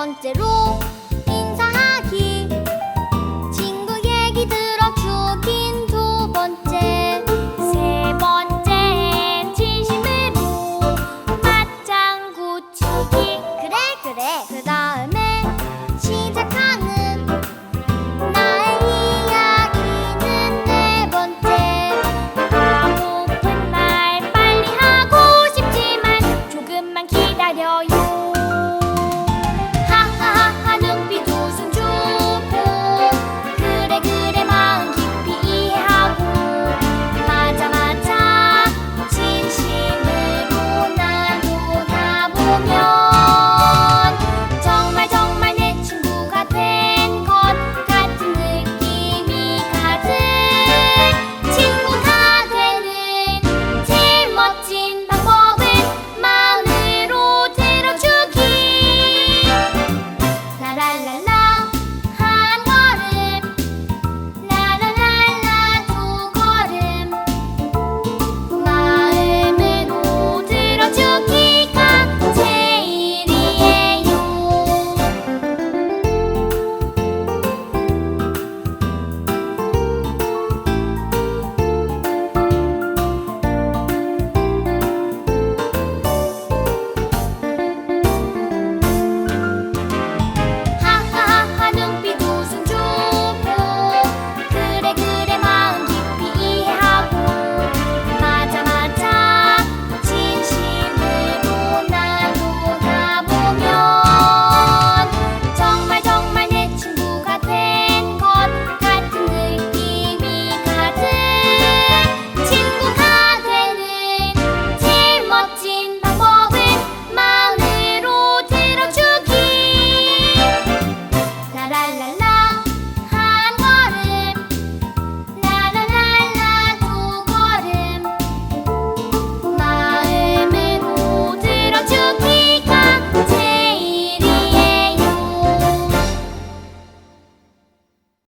번째로 인사하기. 친구 얘기 들어주긴 두 번째 세 번째 진심으로 맞장구 치기. 그래 그래. 그 다음에 시작하는 나의 이야기는 네 번째. 가고픈 날 빨리 하고 싶지만 조금만 기다려요.